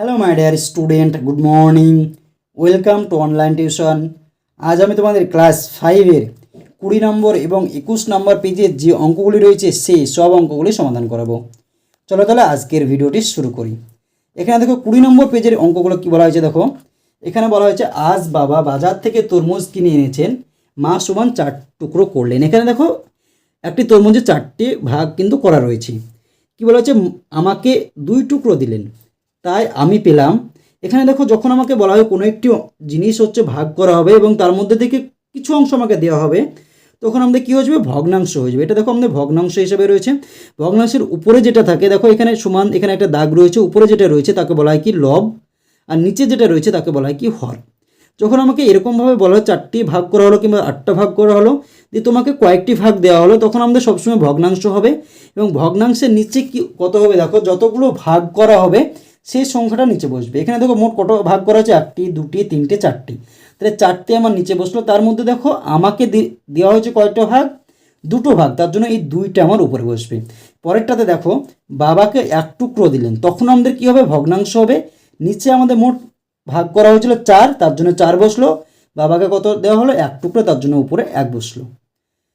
Hello my dear student good morning welcome to online tuition আজ আমি তোমাদের class ফাইভের কুড়ি নম্বর এবং একুশ নম্বর পেজের যে অঙ্কগুলি রয়েছে, সেই সব অঙ্কগুলি সমাধান করাবো। চলো তাহলে আজকের ভিডিওটি শুরু করি। এখানে দেখো কুড়ি নম্বর পেজের অঙ্কগুলো কী বলা হয়েছে দেখো? এখানে বলা হয়েছে, আজ বাবা বাজার থেকে তরমুজ কিনে এনেছেন। মা সমান চার টুকরো করলেন। এখানে দেখো, একটি তরমুজের চারটি ভাগ কিন্তু করা রয়েছে। কি বলা হচ্ছে আমাকে দুই টুকরো দিলেন। তাই আমি পেলাম। এখানে দেখো যখন আমাকে বলা হয় কোনো একটি জিনিস হচ্ছে ভাগ করা হবে এবং তার মধ্যে থেকে কিছু অংশ আমাকে দেওয়া হবে, তখন আমাদের কী হয়ে ভগ্নাংশ হয়ে যাবে। এটা দেখো আমাদের ভগ্নাংশ হিসেবে রয়েছে। ভগ্নাংশের উপরে যেটা থাকে, দেখো এখানে সমান, এখানে একটা দাগ রয়েছে, উপরে যেটা রয়েছে তাকে বলা হয় কি লব, আর নিচে যেটা রয়েছে তাকে বলা হয় কি হর। যখন আমাকে এরকমভাবে বলা হয় চারটি ভাগ করা হলো কিংবা আটটা ভাগ করা হলো, দিয়ে তোমাকে কয়েকটি ভাগ দেওয়া হলো, তখন আমাদের সবসময় ভগ্নাংশ হবে। এবং ভগ্নাংশের নিচে কি কত হবে? দেখো যতগুলো ভাগ করা হবে সেই সংখ্যাটা নিচে বসবে। এখানে দেখো মোট কত ভাগ করা হয়েছে? একটি, দুটি, তিনটে, চারটি। তাহলে চারটে আমার নিচে বসল। তার মধ্যে দেখো আমাকে দেওয়া হয়েছে কয়টা ভাগ? দুটো ভাগ। তার জন্য এই দুইটা আমার উপরে বসবে। পরেরটাতে দেখো, বাবাকে এক টুকরো দিলেন। তখন আমাদের কি হবে? ভগ্নাংশ হবে। নিচে আমাদের মোট ভাগ করা হয়েছিল চার, তার জন্য চার বসল। বাবাকে কত দেওয়া হলো? এক টুকরো, তার জন্য উপরে এক বসল।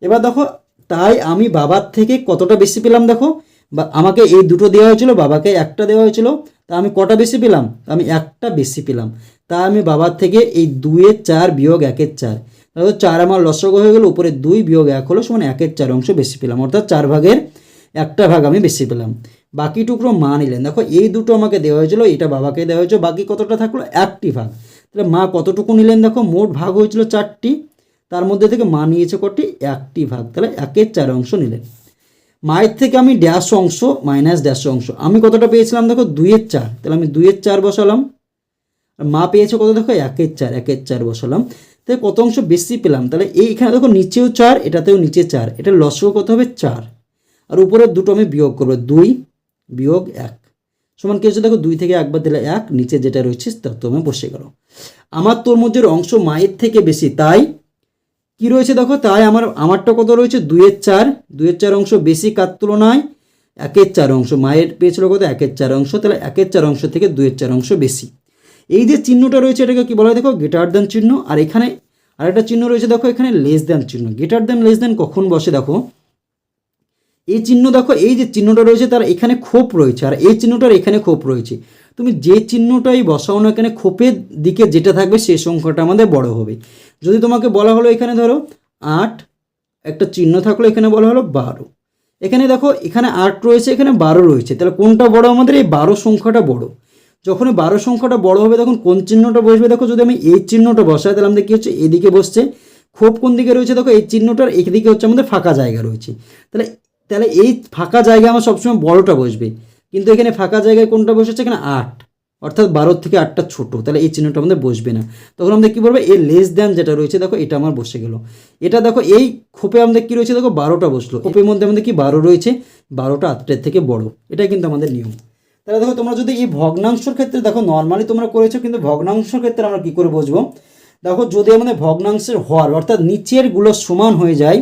এবার দেখো, তাই আমি বাবার থেকে কতটা বেশি পেলাম দেখো? বা, আমাকে এই দুটো দেওয়া হয়েছিল, বাবাকে একটা দেওয়া হয়েছিল। তা আমি কটা বেশি পেলাম? আমি একটা বেশি পেলাম। তা আমি বাবার থেকে এই দুইয়ের চার বিয়োগ একের চার। তাহলে চার আমার লসক হয়ে গেল, উপরে দুই বিয়োগ এক হলো সমান একের চার অংশ বেশি পেলাম। অর্থাৎ চার ভাগের একটা ভাগ আমি বেশি পেলাম। বাকি টুকরো মা নিলেন। দেখো, এই দুটো আমাকে দেওয়া হয়েছিল, এটা বাবাকে দেওয়া হয়েছিল বাকি কতটা থাকল? একটি ভাগ। তাহলে মা কতটুকু নিলেন? দেখো, মোট ভাগ হয়েছিল চারটি। তার মধ্যে থেকে মা নিয়েছে কটি? একটি ভাগ। তাহলে একের চার অংশ নিলেন। মায়ের থেকে আমি ড্যাশ অংশ মাইনাস ড্যাশ অংশ। আমি কতটা পেয়েছিলাম দেখো? দুইয়ের চার। তাহলে আমি দুইয়ের চার বসালাম। আর মা পেয়েছে কত দেখো? একের চার একের চার বসালাম। তাহলে কত অংশ বেশি পেলাম? তাহলে এইখানে দেখো নিচেও চার, এটাতেও নিচে চার। এটা লসও কত হবে চার। আর উপরের দুটো আমি বিয়োগ করব। দুই বিয়োগ এক। সমান কি হচ্ছে দেখো? দুই থেকে একবার দিলে এক, নিচে যেটা রয়েছে ততমে বসে গেল। আমার তোর তরমুজের অংশ মায়ের থেকে বেশি, তাই কি রয়েছে দেখো? তাই আমার, আমারটা কত রয়েছে? দুইয়ের চার। দুইয়ের চার অংশ বেশি কার তুলনায়? একের চার অংশ। মায়ের পেয়েছিল কত? একের চার অংশ। তাহলে একের চার অংশ থেকে দুইয়ের চার অংশ বেশি। এই যে চিহ্নটা রয়েছে, এটাকে কি বলা হয়? দেখো গেটার দেন চিহ্ন। আর এখানে আরেকটা চিহ্ন রয়েছে, দেখো, এখানে লেস দেন চিহ্ন। গেটার দেন লেস দেন কখন বসে দেখো? এই চিহ্ন দেখো, এই যে চিহ্নটা রয়েছে, তার এখানে খোপ রয়েছে। আর এই চিহ্নটার এখানে খোপ রয়েছে। তুমি যে চিহ্নটাই বসাও না এখানে খোপের দিকে যেটা থাকবে, সেই সংখ্যাটা আমাদের বড় হবে। যদি তোমাকে বলা হলো এখানে ধরো আট, একটা চিহ্ন থাকল এখানে বলা হলো বারো। এখানে দেখো, এখানে আট রয়েছে, এখানে বারো রয়েছে। তাহলে কোনটা বড়? আমাদের এই বারো সংখ্যাটা বড়। যখন বারো সংখ্যাটা বড় হবে, তখন কোন চিহ্নটা বসবে? দেখো, যদি আমি এই চিহ্নটা বসাই, তাহলে আমাদের কী হচ্ছে? এদিকে বসছে। খোপ কোন দিকে রয়েছে? দেখো, এই চিহ্নটার এদিকে হচ্ছে আমাদের ফাঁকা জায়গা রয়েছে। তাহলে তাহলে এই ফাঁকা জায়গায় আমার সবসময় বড়টা বসবে। কিন্তু এখানে ফাঁকা জায়গায় কোনটা বসেছে? এখানে আট। অর্থাৎ বারো থেকে আটটা ছোট তাহলে এই চিহ্নটা আমাদের বসবে না। তখন আমাদের কী বলবে? এর লেস দেন যেটা রয়েছে দেখো এটা আমার বসে গেল। এটা দেখো এই খোপে আমাদের কী রয়েছে? দেখো বারোটা বসল। খোপের মধ্যে আমাদের কি বারো রয়েছে? বারোটা আটটার থেকে বড়। এটাই কিন্তু আমাদের নিয়ম। তাহলে দেখো তোমরা যদি এই ভগ্নাংশের ক্ষেত্রে দেখো নর্মালি তোমরা করেছ কিন্তু ভগ্নাংশের ক্ষেত্রে আমরা কী করে বুঝব দেখো যদি আমাদের ভগ্নাংশের হর অর্থাৎ নিচেরগুলো সমান হয়ে যায়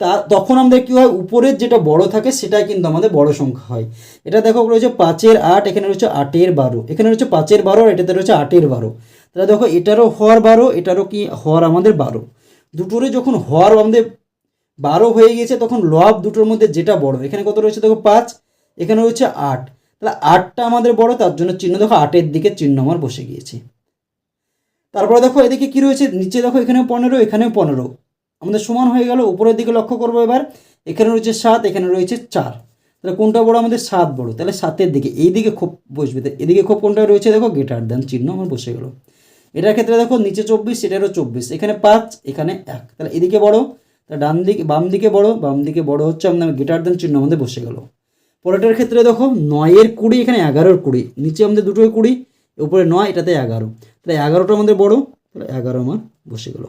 তা তখন আমাদের কী হয়? উপরের যেটা বড় থাকে সেটাই কিন্তু আমাদের বড় সংখ্যা হয়। এটা দেখো রয়েছে পাঁচের আট, এখানে রয়েছে আটের বারো। এখানে রয়েছে পাঁচের বারো আর এটাতে রয়েছে আটের বারো। তাহলে দেখো এটারও হর বারো, এটারও কি হর আমাদের বারো। দুটোরে যখন হর আমাদের বারো হয়ে গেছে তখন লব দুটোর মধ্যে যেটা বড়, এখানে কত রয়েছে? দেখো পাঁচ, এখানে রয়েছে আট। তাহলে আটটা আমাদের বড়, তার জন্য চিহ্ন দেখো, আটের দিকে চিহ্ন আমার বসে গিয়েছে। তারপরে দেখো এদিকে কি রয়েছে? নিচে দেখো এখানেও পনেরো এখানেও পনেরো। আমাদের সমান হয়ে গেল, উপরের দিকে লক্ষ্য করব এবার, এখানে রয়েছে সাত, এখানে রয়েছে চার। তাহলে কোনটা বড়? আমাদের সাত বড়। তাহলে সাতের দিকে, এই দিকে খোপ বসবে। এদিকে খোপ কোনটা রয়েছে? দেখো গেটার দেন চিহ্ন আমার বসে গেল। এটার ক্ষেত্রে দেখো নিচে চব্বিশ, এটারও চব্বিশ। এখানে পাঁচ, এখানে এক। তাহলে এদিকে বড় তাহলে ডান দিকে, বাম দিকে বড়, বাম দিকে বড় হচ্ছে আমাদের গেটার দেন চিহ্ন আমাদের বসে গেল। পরেরটার ক্ষেত্রে দেখো নয়ের কুড়ি, এখানে এগারোর কুড়ি। নিচে আমাদের দুটোই কুড়ি, উপরে নয়, এটাতে এগারো। তাহলে এগারোটা আমাদের বড়, তাহলে এগারো আমার বসে গেল।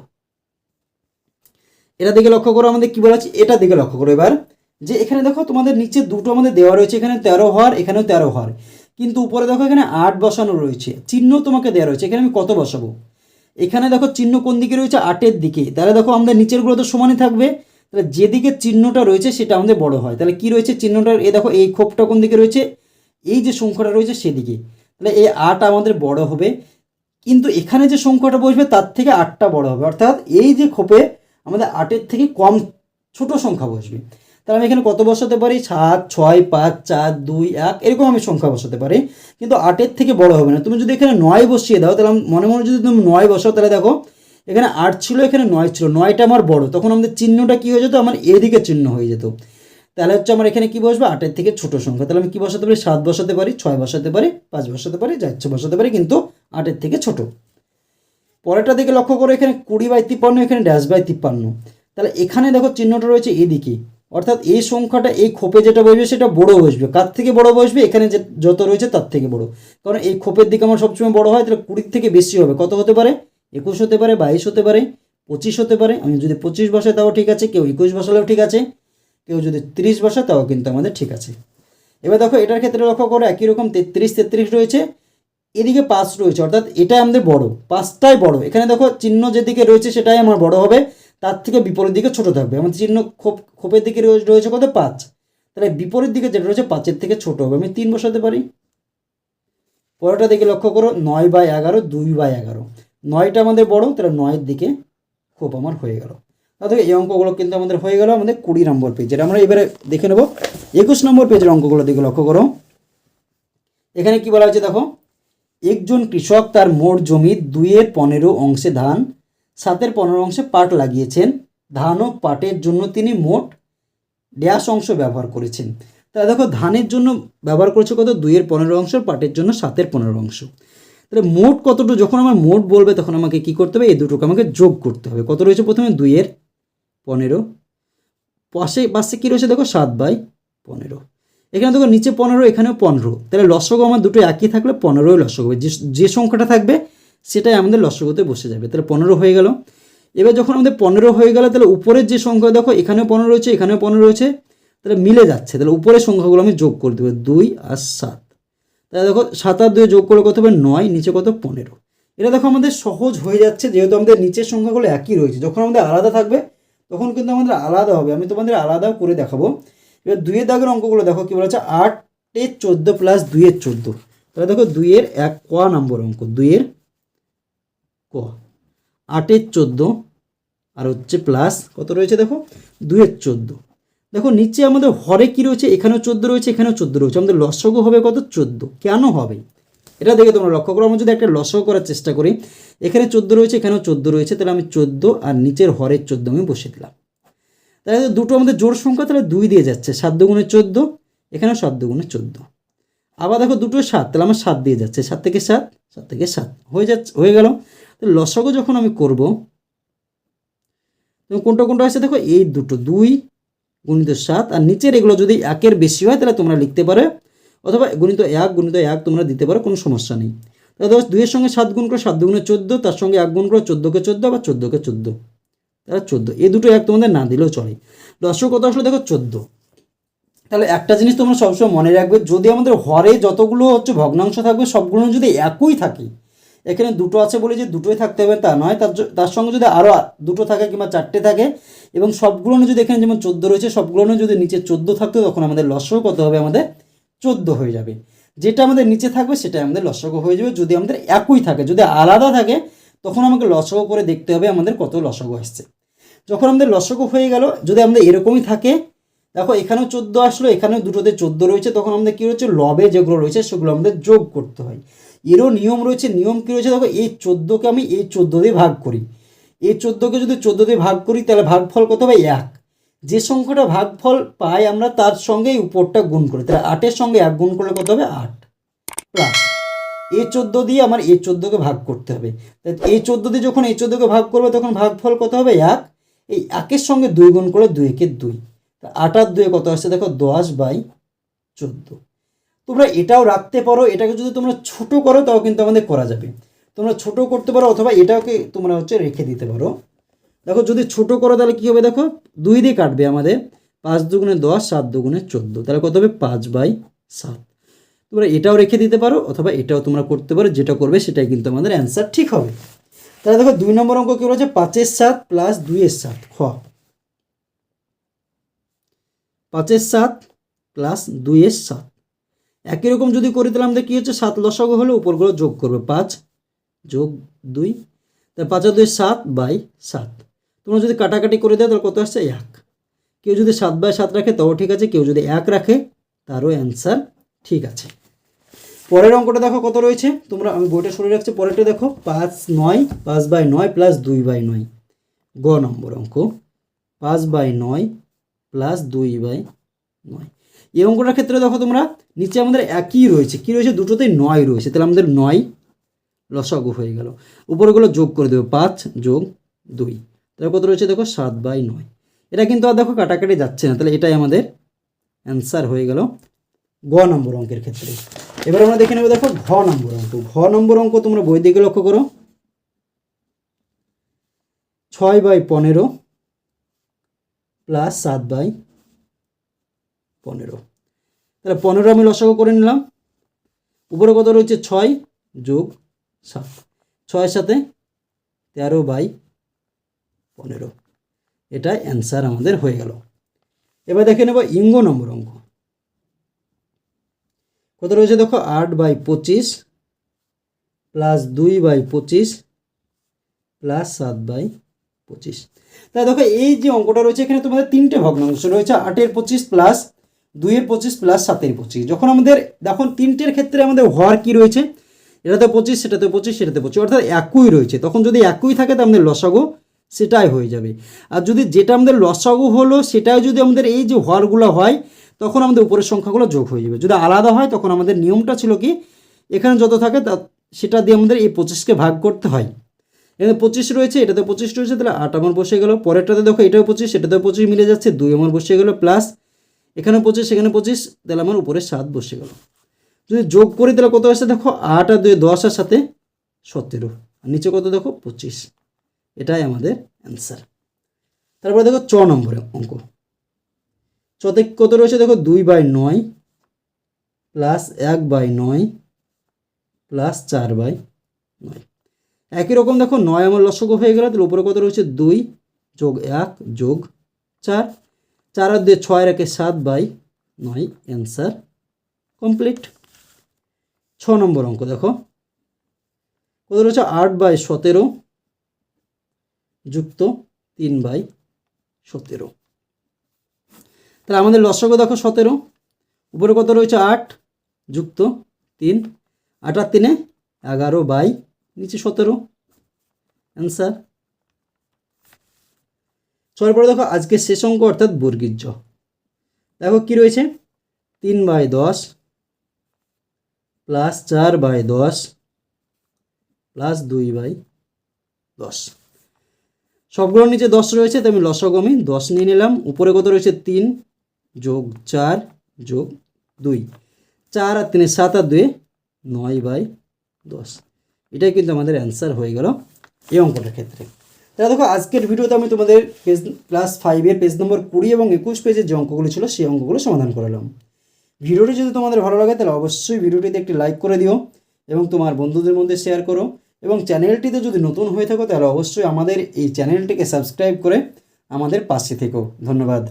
এটা দিকে লক্ষ্য করো, আমাদের কি বলা আছে? এটা দিকে লক্ষ্য করো এবার। যে এখানে দেখো, তোমাদের নিচে দুটো আমাদের দেওয়া রয়েছে, এখানে তেরো হর এখানেও তেরো হর কিন্তু উপরে দেখো, এখানে আট বসানো রয়েছে। চিহ্ন তোমাকে দেওয়া রয়েছে, এখানে আমি কত বসাবো? এখানে দেখো, চিহ্ন কোন দিকে রয়েছে? আটের দিকে। তাহলে দেখো, আমাদের নিচেরগুলো তো সমানই থাকবে। তাহলে যেদিকে চিহ্নটা রয়েছে, সেটা আমাদের বড় হয়। তাহলে কি রয়েছে চিহ্নটা এ দেখো, এই খোপটা কোন দিকে রয়েছে? এই যে সংখ্যাটা রয়েছে, সেদিকে। তাহলে এই আট আমাদের বড় হবে। কিন্তু এখানে যে সংখ্যাটা বসবে, তার থেকে আটটা বড় হবে। অর্থাৎ এই যে খোপে আমাদের আটের থেকে কম ছোট সংখ্যা বসবে। তাহলে আমি এখানে কত বসাতে পারি? সাত, ছয়, পাঁচ, চার, দুই, এক, এরকম আমি সংখ্যা বসাতে পারি। কিন্তু আটের থেকে বড় হবে না। তুমি যদি এখানে নয় বসিয়ে দাও, তাহলে মনে মনে যদি তুমি নয় বসাও, তাহলে দেখো, এখানে আট ছিল, এখানে নয় ছিল। নয়টা আমার বড়। তখন আমাদের চিহ্নটা কী হয়ে যেত? আমার এদিকে চিহ্ন হয়ে যেত। তাহলে হচ্ছে আমার এখানে কী বসবে? আটের থেকে ছোট সংখ্যা। তাহলে আমি কী বসাতে পারি? সাত বসাতে পারি, ছয় বসাতে পারি, পাঁচ বসাতে পারি যা বসাতে পারি, কিন্তু আটের থেকে ছোট। পরেরটা দিকে লক্ষ্য করো, এখানে কুড়ি বাই তিপ্পান্ন, এখানে ড্যাশ বাই তিপ্পান্ন। তাহলে এখানে দেখো চিহ্নটা রয়েছে এদিকে। অর্থাৎ এই সংখ্যাটা, এই খোপে যেটা বসবে, সেটা বড় বসবে। কার থেকে বড় বসবে? এখানে যে যত রয়েছে তার থেকে বড়। কারণ এই খোপের দিকে আমার সবসময় বড় হয়, তাহলে কুড়ির থেকে বেশি হবে। কত হতে পারে? একুশ হতে পারে, বাইশ হতে পারে, পঁচিশ হতে পারে। আমি যদি পঁচিশ বসাই, তাও ঠিক আছে। কেউ একুশ বসালেও ঠিক আছে। কেউ যদি তিরিশ বসায়, তাও কিন্তু আমাদের ঠিক আছে। এবার দেখো, এটার ক্ষেত্রে লক্ষ্য করো, একই রকম তেত্রিশ তেত্রিশ রয়েছে। এদিকে পাঁচ রয়েছে, অর্থাৎ এটাই আমাদের বড় পাঁচটাই বড়। এখানে দেখো চিহ্ন যেদিকে রয়েছে সেটাই আমার বড় হবে, তার থেকে বিপরীত দিকে ছোট থাকবে। আমাদের চিহ্ন খোপ, খোপের দিকে রয়েছে কত? পাঁচ। তাহলে বিপরীত দিকে যেটা রয়েছে, পাঁচের থেকে ছোট হবে। আমি তিন বসাতে পারি। পরেরটা দিকে লক্ষ্য করো, নয় বাই এগারো, দুই বাই এগারো। নয়টা আমাদের বড়, তাহলে নয়ের দিকে খোপ আমার হয়ে গেল। তাহলে এই অঙ্কগুলো কিন্তু আমাদের হয়ে গেল আমাদের কুড়ি নম্বর পেজ যেটা আমরা এবারে দেখে নেব, একুশ নম্বর পেজের অঙ্কগুলো দিকে লক্ষ্য করো। এখানে কি বলা হয়েছে দেখো একজন কৃষক তার মোট জমির দুইয়ের পনেরো অংশে ধান, সাতের পনেরো অংশে পাট লাগিয়েছেন। ধান ও পাটের জন্য তিনি মোট ড্যাশ অংশ ব্যবহার করেছেন। তাহলে দেখো, ধানের জন্য ব্যবহার করেছে কত? দুইয়ের পনেরো অংশ, পাটের জন্য সাতের পনেরো অংশ। তাহলে মোট কতটুকু? যখন আমার মোট বলবে, তখন আমাকে কি করতে হবে? এই দুটোকে আমাকে যোগ করতে হবে। কত রয়েছে প্রথমে? দুইয়ের পনেরো। পাশে পাশে কী রয়েছে? দেখো, সাত বাই পনেরো। এখানে দেখো নিচে পনেরো, এখানেও পনেরো। তাহলে লসগো আমার দুটো একই থাকলে পনেরোই লসগো। হবে যে সংখ্যাটা থাকবে, সেটাই আমাদের লসগোতে বসে যাবে। তাহলে পনেরো হয়ে গেল। এবার যখন আমাদের পনেরো হয়ে গেল, তাহলে উপরের যে সংখ্যা, দেখো এখানেও পনেরো রয়েছে, এখানেও পনেরো রয়েছে। তাহলে মিলে যাচ্ছে। তাহলে উপরের সংখ্যাগুলো আমি যোগ করে দেবো, দুই আর সাত। তাহলে দেখো সাত আর দুই যোগ করে কত হবে? নয়, নিচে কত? পনেরো। এটা দেখো আমাদের সহজ হয়ে যাচ্ছে, যেহেতু আমাদের নিচের সংখ্যাগুলো একই রয়েছে। যখন আমাদের আলাদা থাকবে, তখন কিন্তু আমাদের আলাদা হবে। আমি তোমাদের আলাদাও করে দেখাবো। এবার দুইয়ের দাগের অঙ্কগুলো দেখো কী বলেছে? আটের চোদ্দ প্লাস দুইয়ের চোদ্দ। তাহলে দেখো দুইয়ের এক ক নম্বর অঙ্ক, দুইয়ের ক। আটের চোদ্দ আর হচ্ছে প্লাস কত রয়েছে দেখো? দুইয়ের চোদ্দ। দেখো নিচে আমাদের হরে কী রয়েছে? এখানেও চোদ্দ রয়েছে, এখানেও চোদ্দ রয়েছে। আমাদের লসগো হবে কত? চোদ্দ। কেন হবে? এটা দেখে তোমরা লক্ষ্য করো। আমরা যদি একটা লসগো করার চেষ্টা করি, এখানে চোদ্দ রয়েছে, এখানেও চোদ্দ রয়েছে, তাহলে আমি চোদ্দ আর নিচের হরের চোদ্দ আমি বসে দিলাম। তাহলে দুটো আমাদের জোর সংখ্যা, তাহলে দুই দিয়ে যাচ্ছে, সাত দুগুণে চোদ্দ, এখানেও সাত দুগুণে চোদ্দ। আবার দেখো দুটো সাত, তাহলে আমার সাত দিয়ে যাচ্ছে, সাত থেকে সাত সাত থেকে সাত, হয়ে যাচ্ছে, হয়ে গেল। তো লসগো যখন আমি করব কোনটা কোনটা আছে দেখো, এই দুটো, দুই গুণিত সাত, আর নিচের এগুলো যদি একের বেশি হয়, তাহলে তোমরা লিখতে পারো, অথবা গুণিত এক গুণিত এক, তোমরা দিতে পারো, কোনো সমস্যা নেই। তাহলে দেখো দুইয়ের সঙ্গে সাত গুণ করে, সাত দুগুণে চোদ্দ, তার সঙ্গে এক গুণ করে, চোদ্দোকে চোদ্দ, আবার চোদ্দোকে চোদ্দ। চোদ্দ। এই দুটো এক তোমাদের না দিলেও চলে। দর্শক কত আসলে দেখো চোদ্দ। তাহলে একটা জিনিস তোমরা সবসময় মনে রাখবে, যদি আমাদের হরে যতগুলো হচ্ছে ভগ্নাংশ থাকবে, সবগুলো যদি একই থাকে, এখানে দুটো আছে বলে যে দুটোই থাকতে হবে তা নয়, তার তার সঙ্গে যদি আরও দুটো থাকে কিংবা চারটে থাকে, এবং সবগুলো যদি এখানে যেমন চোদ্দ রয়েছে, সবগুলো যদি নিচে চোদ্দ থাকতো, তখন আমাদের লসও কত হবে? আমাদের চোদ্দ হয়ে যাবে। যেটা আমাদের নিচে থাকবে, সেটাই আমাদের লসগো হয়ে যাবে। যদি আমাদের একই থাকে, যদি আলাদা থাকে, তখন আমাকে লসগো করে দেখতে হবে আমাদের কত লসগো আসছে যখন আমাদের লসগো হয়ে গেল, যদি আমাদের এরকমই থাকে, দেখো এখানেও চোদ্দ আসলো, এখানেও দুটোতে চোদ্দ রয়েছে, তখন আমাদের কী রয়েছে? লবে যেগুলো রয়েছে, সেগুলো আমাদের যোগ করতে হয়। এরও নিয়ম রয়েছে, নিয়ম কী রয়েছে? দেখো, এই চোদ্দোকে আমি এই চোদ্দ দিয়ে ভাগ করি। এই চোদ্দোকে যদি চোদ্দ দিয়ে ভাগ করি, তাহলে ভাগফল কত হবে? এক। যে সংখ্যাটা ভাগফল পাই আমরা, তার সঙ্গে উপরটা গুণ করি। তাহলে আটের সঙ্গে এক গুণ করলে কত হবে? আট। প্লাস, এই চোদ্দ দিয়ে আমার এ চোদ্দোকে ভাগ করতে হবে। তাই এই চোদ্দ দিয়ে যখন এই চোদ্দোকে ভাগ করবে, তখন ভাগফল কত হবে? এক। এই একের সঙ্গে দুই গুণ করে দুই একে দুই। তা আট আর দুয়ে কত আসছে? দেখো দশ বাই চোদ্দ। তোমরা এটাও রাখতে পারো, এটাকে যদি তোমরা ছোট করো, তাও কিন্তু আমাদের করা যাবে। তোমরা ছোট করতে পারো অথবা এটাকে তোমরা হচ্ছে রেখে দিতে পারো। দেখো যদি ছোট করো, তাহলে কী হবে দেখো? দুই দিয়ে কাটবে আমাদের। পাঁচ দুগুণে দশ, সাত দুগুণে চোদ্দ। তাহলে কত হবে? পাঁচ বাই সাত। তোমরা এটাও রেখে দিতে পারো, অথবা এটাও তোমরা করতে পারো, যেটা করবে সেটাই কিন্তু আমাদের অ্যান্সার ঠিক হবে। তাহলে দেখো দুই নম্বর অঙ্ক কী বলেছে? পাঁচের সাত প্লাস দুইয়ের সাত, খ। পাঁচের সাত প্লাস দুইয়ের সাত। একই রকম যদি করি, তাহলে আমাদের কী হচ্ছে? সাত লসাগু হলে উপরগুলো যোগ করবে। পাঁচ যোগ দুই। তাহলে পাঁচ আর দুই সাত বাই সাত। তোমরা যদি কাটাকাটি করে দাও, তাহলে কত আসছে? এক। কেউ যদি সাত বাই সাত রাখে, তাও ঠিক আছে। কেউ যদি এক রাখে, তারও অ্যান্সার ঠিক আছে। পরের অঙ্কটা দেখো কত রয়েছে? তোমরা, আমি বইটা সরে রাখছি, পরেরটা দেখো, পাঁচ নয়, পাঁচ বাই নয় প্লাস দুই বাই নয়। গ নম্বর অঙ্ক, পাঁচ বাই নয় প্লাস দুই বাই নয়। এই অঙ্কটার ক্ষেত্রে দেখো তোমরা, নিচে আমাদের একই রয়েছে। কি রয়েছে? দুটোতেই নয় রয়েছে। তাহলে আমাদের নয় লসাগু হয়ে গেল। উপরেগুলো যোগ করে দেবো, পাঁচ যোগ দুই। তাহলে কত রয়েছে? দেখো, সাত বাই নয়। এটা কিন্তু আর দেখো কাটাকাটি যাচ্ছে না। তাহলে এটাই আমাদের অ্যান্সার হয়ে গেল। গ নম্বর অঙ্কের ক্ষেত্রে। এবার আমরা দেখে নেব দেখো ঘ নম্বর অঙ্ক। ঘ নম্বর অঙ্ক তোমরা বই দিকে লক্ষ্য করো। ছয় বাই পনেরো প্লাস সাত বাই পনেরো। তাহলে পনেরো আমি লসাগু করে নিলাম। উপরে কত রয়েছে? ছয় যোগ সাত। ছয়ের সাথে তেরো বাই পনেরো। এটা অ্যান্সার আমাদের হয়ে গেল। এবার দেখে নেব ইঙ্গ নম্বর অঙ্ক। কত রয়েছে দেখো? আট বাই পঁচিশ প্লাস দুই বাই পঁচিশ প্লাস সাত বাই পঁচিশ। তাই দেখো, এই যে অঙ্কটা রয়েছে, এখানে তোমাদের তিনটে ভগ্নাংশ রয়েছে, আটের পঁচিশ প্লাস দুইয়ের পঁচিশ প্লাস সাতের পঁচিশ। যখন আমাদের দেখুন তিনটের ক্ষেত্রে আমাদের হর কি রয়েছে? এটাতে পঁচিশ, সেটাতে পঁচিশ সেটাতে পঁচিশ, অর্থাৎ একই রয়েছে। তখন যদি একই থাকে তো আমাদের লসাগু সেটাই হয়ে যাবে। আর যদি যেটা আমাদের লসাগু হলো, সেটাই যদি আমাদের এই যে হরগুলো হয় তখন আমাদের উপরের সংখ্যাগুলো যোগ হয়ে যাবে। যদি আলাদা হয়, তখন আমাদের নিয়মটা ছিল কি, এখানে যত থাকে তা, সেটা দিয়ে আমাদের এই পঁচিশকে ভাগ করতে হয়। এখানে পঁচিশ রয়েছে এটাতে পঁচিশ রয়েছে, তাহলে আট আমার বসে গেল। পরেরটাতে দেখো, এটাও পঁচিশ সেটাতেও পঁচিশ মিলে যাচ্ছে, দুই আমার বসে গেলো, প্লাস এখানে পঁচিশ এখানে পঁচিশ, তাহলে আমার উপরে সাত বসে গেল। যদি যোগ করি, তাহলে কত আসছে? দেখো, আট আর দুই, দশ আর সাথে সতেরো। আর নিচে কত দেখো? পঁচিশ। এটাই আমাদের অ্যান্সার তারপরে দেখো চ নম্বরে অঙ্ক। চতে কত রয়েছে? দেখো, দুই বাই নয় প্লাস এক বাই নয় প্লাস চার বাই নয়। একই রকম দেখো, নয় আমার লসক হয়ে গেল, তাহলে উপরে কত রয়েছে? দুই যোগ এক যোগ চার। চার আর দুই, ছয় রেখে সাত বাই নয় অ্যান্সার কমপ্লিট ছ নম্বর অঙ্ক দেখো, কত রয়েছে? আট বাই সতেরো যুক্ত তিন বাই সতেরো। তাহলে আমাদের লসক দেখো সতেরো। উপরে কত রয়েছে? আট। যুক্ত তিন। আট আর তিনে এগারো বাই, নিচে সতেরো। অ্যান্সার ছয়ের পরে দেখো, আজকে শেষ অঙ্ক অর্থাৎ বর্গীর্য। দেখো কি রয়েছে? তিন বাই দশ প্লাস চার বাই দশ প্লাস দুই বাই দশ। সবগুলোর নিচে দশ রয়েছে তো আমি লসক আমি দশ নিয়ে নিলাম। উপরে কত রয়েছে? তিন। যোগ চার, যোগ দুই। চার আর তিনে সাত আর দুয়ে নয় বাই দশ। এটাই কিন্তু আমাদের অ্যান্সার হয়ে গেল এই অঙ্কটার ক্ষেত্রে। তাহলে দেখো, আজকের ভিডিওতে আমি তোমাদের পেজ ক্লাস ফাইভের পেজ নম্বর কুড়ি এবং একুশ পেজের যে অঙ্কগুলো ছিল, সেই অঙ্কগুলো সমাধান করালাম ভিডিওটি যদি তোমাদের ভালো লাগে, তাহলে অবশ্যই ভিডিওটিতে একটি লাইক করে দিও এবং তোমার বন্ধুদের মধ্যে শেয়ার করো এবং চ্যানেলটিতে যদি নতুন হয়ে থাকো, তাহলে অবশ্যই আমাদের এই চ্যানেলটিকে সাবস্ক্রাইব করে আমাদের পাশে থেকো। ধন্যবাদ।